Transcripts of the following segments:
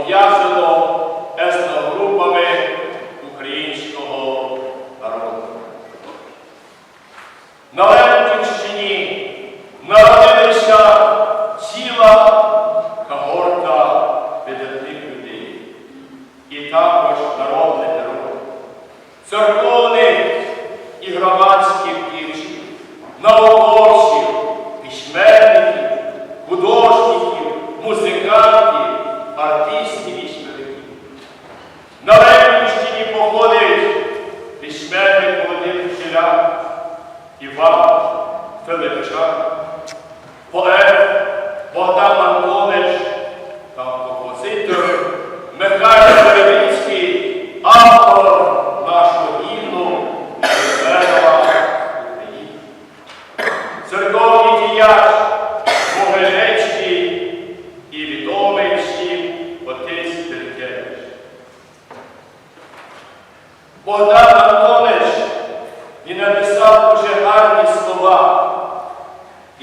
od jazda do esna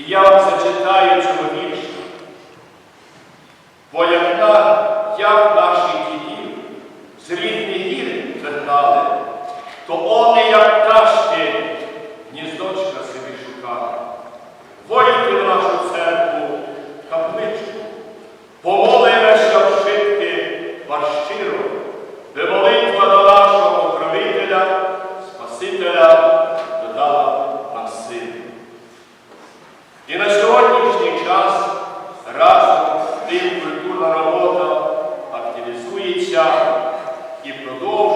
Beyond актив культурна робота активізується і продовжується.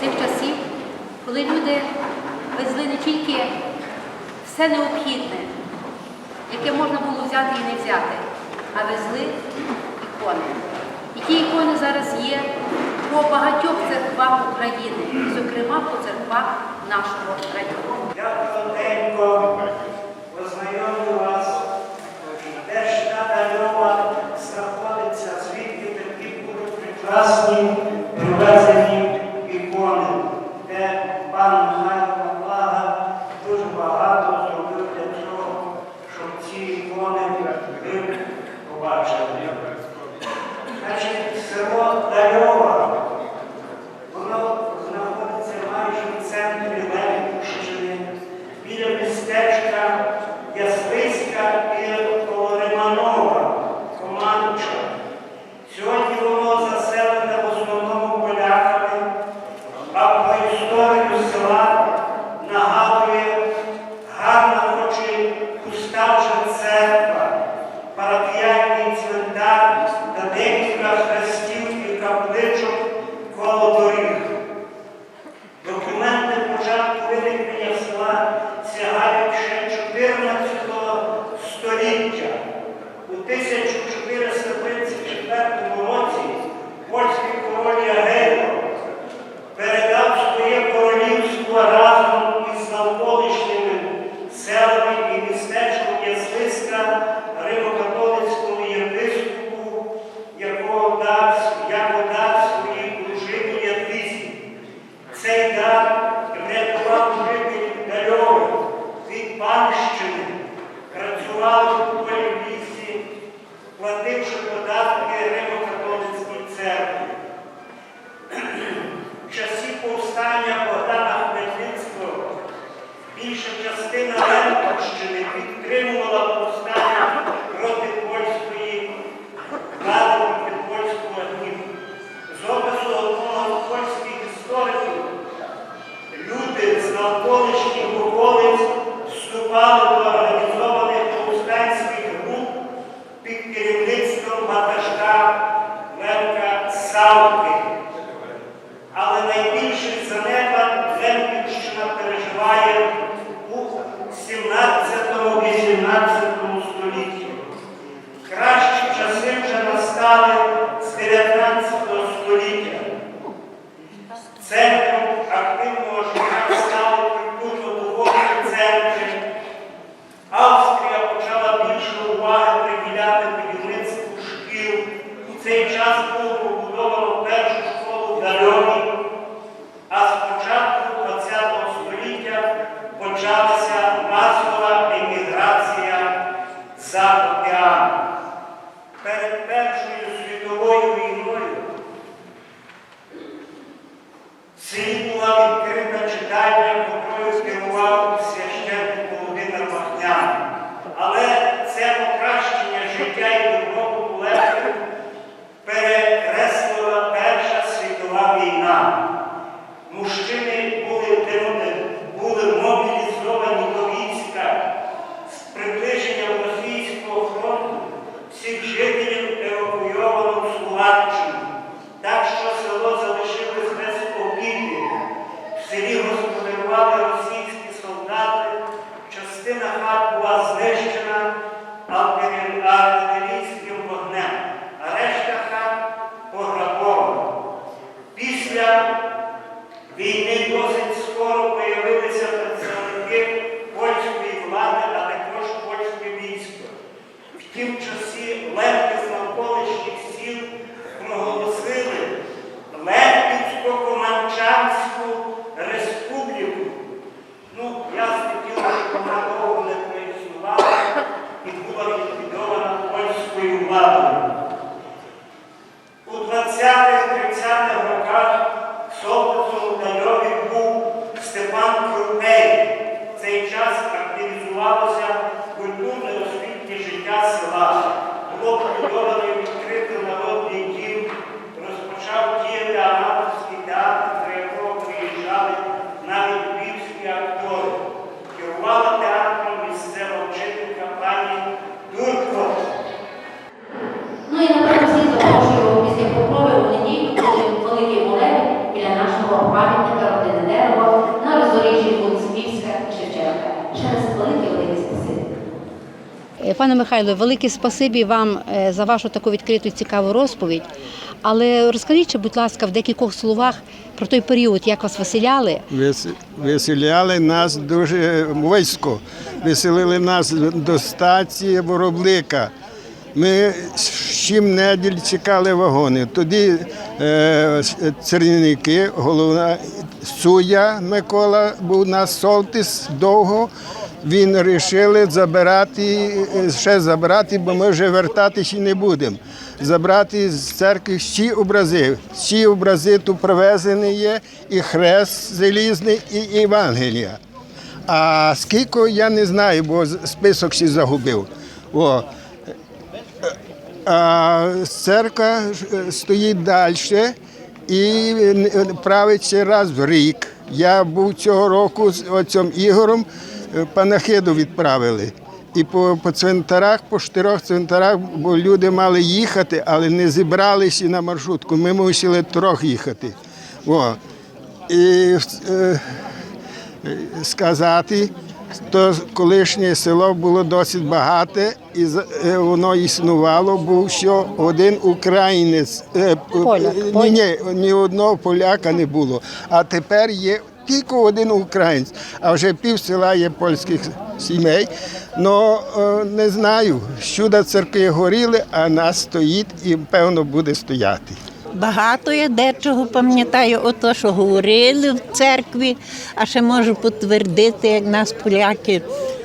Цих часів, коли люди везли не тільки все необхідне, яке можна було взяти і не взяти, а везли ікони. І ті ікони зараз є по багатьох церквах України, зокрема по церквах нашого району. Я коротенько ознайомлю вас, де ж та дорога знаходиться, звідки такі будуть прекрасні. Congrats. Підтримувала повстання проти польської влади, проти польського гніву. З опису одного польських істориків люди з навколишніх околиць вступали скоро появилися представники польської влади, а також польське військо. В тім часі легки з навколишніх сіл проголосили Лепівсько-Команчанську республіку. Ну, я хотів, що вона довго не проіснувала і була ліквідована польською владою. У 20-30-х роках солдатом у Дальові був Степан Крупей. В цей час активізувалося культурне освітнє життя села. Було побудовано і відкрито народний Пане Михайло, велике спасибі вам е, за вашу таку відкриту цікаву розповідь. Але розкажіть, будь ласка, в декількох словах про той період, як вас виселяли. Вис- Виселяли нас дуже військо. Виселили нас до стації Вороблика. Ми сім неділь чекали вагони. Тоді е, цернівники, головна Суя Микола був у нас Солтис довго. Він вирішили забирати, е, ще забрати, бо ми вже вертатися не будемо. Забрати з церкви всі образи. Всі образи тут привезені є, і хрест залізний, і Євангелія. А скільки я не знаю, бо список ще загубив. О. А церква е, стоїть далі і е, править ще раз в рік. Я був цього року з отцем Ігорем, е, панахиду відправили. І по, по цвинтарах, по чотирьох цвинтарах, бо люди мали їхати, але не зібралися на маршрутку. Ми мусили трьох їхати. О. І е, сказати, то колишнє село було досить багате, і е, воно існувало, був що один українець. е, Поляк, Ні, ні, ні одного поляка не було. А тепер є тільки один українець, а вже пів села є польських сімей. Ну не знаю, щодо церкви горіли, а нас стоїть і певно буде стояти. Багато я дечого пам'ятаю, ото, що говорили в церкві, а ще можу підтвердити, як нас поляки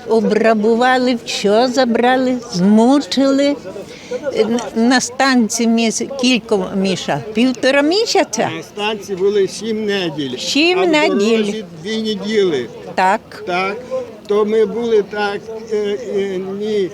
обрабували, що забрали, змучили. На станції міс... кілька міша, півтора місяця. На станції були сім неділь. Сім неділь. Дві неділі. Так. Так, то ми були так, е, е, ні,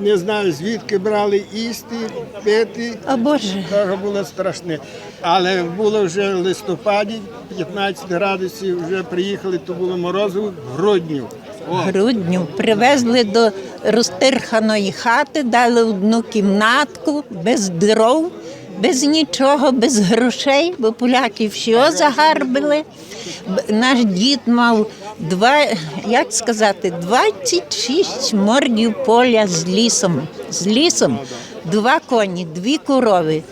не знаю звідки брали їсти, пити. О Боже. Дуже було страшне. Але було вже в листопаді, 15 градусів, вже приїхали, то було морозиво в грудню. Грудню привезли до розтирханої хати, дали одну кімнатку без дров, без нічого, без грошей, бо поляки все загарбили. Наш дід мав два, як сказати, 26 мордів поля з лісом. З лісом два коні, дві корови,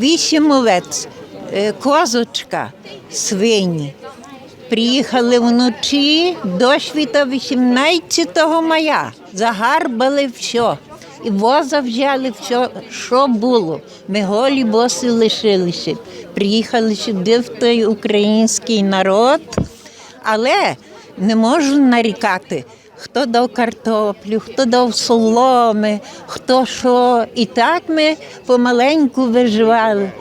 вісім овець, е, козочка, свині. Приїхали вночі до світа 18 мая. Загарбали все. І воза взяли все, що було. Ми голі боси лишилися. Приїхали сюди в той український народ, але не можу нарікати. Хто дав картоплю, хто дав соломи, хто що. І так ми помаленьку виживали.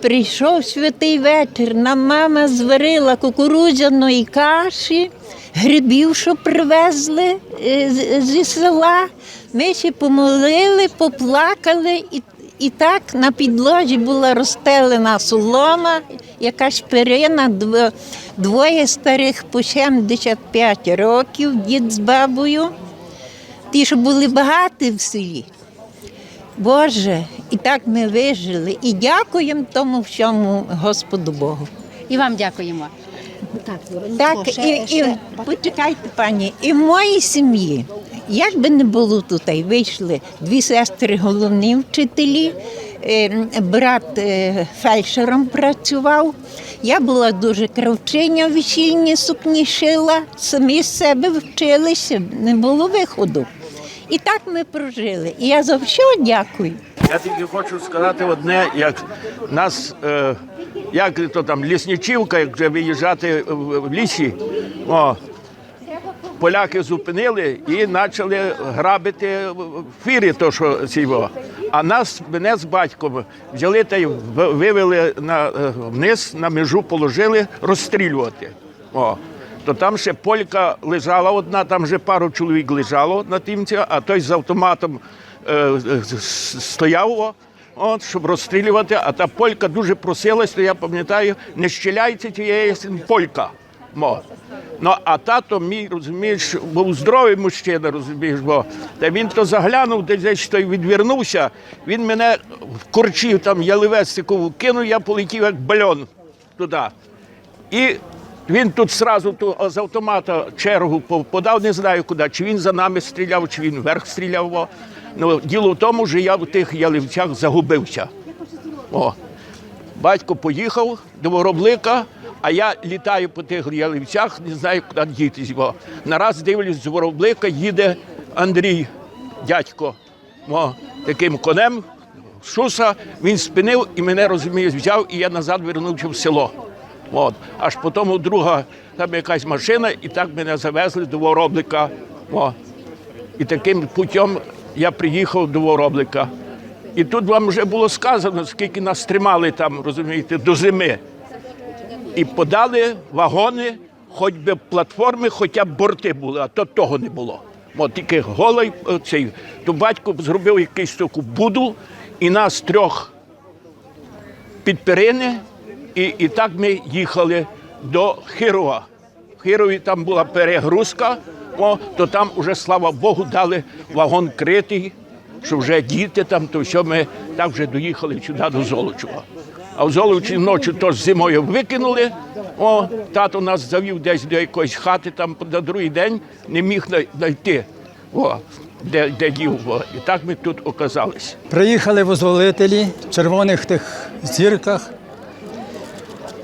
Прийшов святий вечір, нам мама зварила кукурудзяної каші, грибів, що привезли е, зі села. Ми ще помолили, поплакали, і, і так на підлозі була розстелена солома, якась перина, двоє старих по 75 років, дід з бабою. Ті, що були багаті в селі. Боже, і так ми вижили. І дякуємо тому всьому Господу Богу. І вам дякуємо. Так, Так, і, і почекайте, пані, і в моїй сім'ї, як би не було тут, вийшли дві сестри головні вчителі, е, брат е, фельдшером працював. Я була дуже кравчиня, весільні сукні шила, самі з себе вчилися, не було виходу. І так ми прожили. І я за все дякую. Я тільки хочу сказати одне, як нас, е, як то там, лісничівка, як вже виїжджати в, лісі, о, поляки зупинили і почали грабити фірі, то що цього. А нас, мене з батьком, взяли та й вивели на, е, вниз, на межу положили розстрілювати. О. То там ще полька лежала одна, там вже пару чоловік лежало на тімці, а той з автоматом е, стояв, от, щоб розстрілювати. А та полька дуже просилась, то я пам'ятаю, не щеляйте тієї полька. Мо. Ну, а тато мій, розумієш, був здоровий мужчина, розумієш, бо та він то заглянув, десь десь той відвернувся, він мене в корчів там яливестикову кинув, я полетів як бальон туди. І він тут сразу ту, з автомата чергу по- подав, не знаю куди, чи він за нами стріляв, чи він вверх стріляв. Ну, діло в тому, що я в тих яливцях загубився. О. Батько поїхав до Вороблика, а я літаю по тих яливцях, не знаю, куди дітись. Нараз дивлюсь, з Вороблика їде Андрій, дядько, о, таким конем, шуса, він спинив і мене, розумієш, взяв, і я назад вернувся в село. От. Аж потім друга там якась машина, і так мене завезли до Вороблика. О. І таким путем я приїхав до Вороблика. І тут вам вже було сказано, скільки нас тримали там, розумієте, до зими. І подали вагони, хоч би платформи, хоча б борти були, а то того не було. От тільки голий е, цей. То батько зробив якийсь таку буду, і нас трьох під і, і так ми їхали до Хирова. В Хирові там була перегрузка, о, то там уже, слава Богу, дали вагон критий, що вже діти там, то все ми так вже доїхали сюди до Золочева. А в Золочі ночі теж зимою викинули. О, тато нас завів десь до якоїсь хати, там на другий день не міг знайти, о, де, де дів. О. І так ми тут оказалися. Приїхали визволителі в червоних тих зірках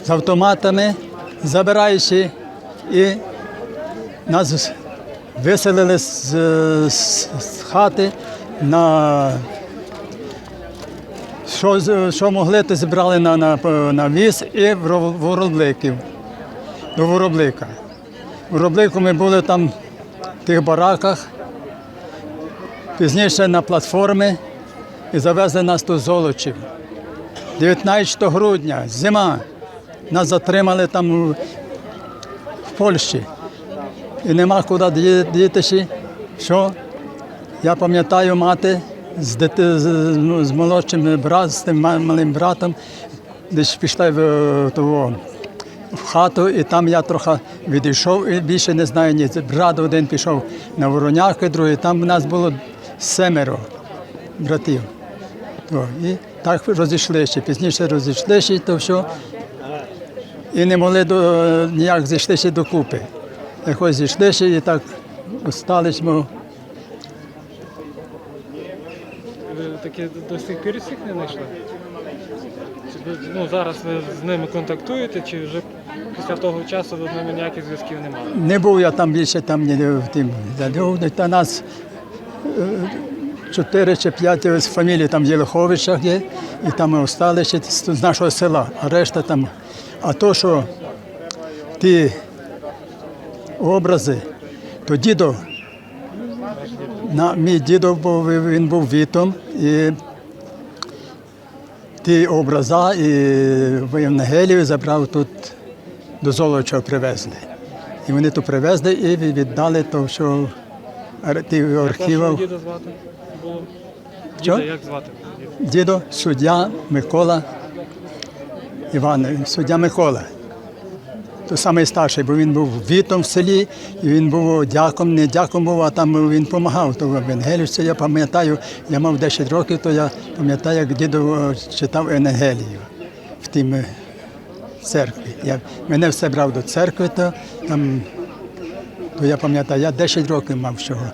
з автоматами забираючи і нас виселили з, з, з хати на що, що могли, то зібрали на, на, на віз і в Ро- Воробlikів, до Вороблика. Вороблику ми були там в тих бараках, пізніше на платформі і завезли нас до Золочів. 19 грудня, зима. Нас затримали там в Польщі. І нема куди ді- дітися. Що? Я пам'ятаю мати з, дити, з, ну, молодшим братом, з тим малим братом, десь пішла в, того, в хату, і там я трохи відійшов і більше не знаю ні. Брат один пішов на Вороняки, другий. Там у нас було семеро братів. То, і так розійшлися. Пізніше розійшлися, то все. І не могли до, ніяк зійшлися докупи. Якось зійшлися і так остались ми. Ви таки до сих пір всіх не знайшли? Чи ви, ну, зараз ви з ними контактуєте, чи вже після того часу ви з ними ніяких зв'язків не мали? Не був я там більше там ні в тим зальовник. Та нас е, чотири чи п'ять з фамілій там в Єлиховичах є, і там ми осталися з нашого села, а решта там. А то, що ті образи, то дідо, на, мій дідо був, він був вітом, і ті образа і в Євангелію забрав тут до Золочого привезли. І вони то привезли і віддали то, що ті архівів. діда? Як звати? Дідо, суддя Микола Іван, суддя Микола. То самий старший, бо він був вітом в селі, і він був дяком, не дяком був, а там він допомагав. То в Евангелівці я пам'ятаю, я мав 10 років, то я пам'ятаю, як дідо читав Евангелію в тім е, церкві. Я, мене все брав до церкви, то, там, то я пам'ятаю, я 10 років мав всього.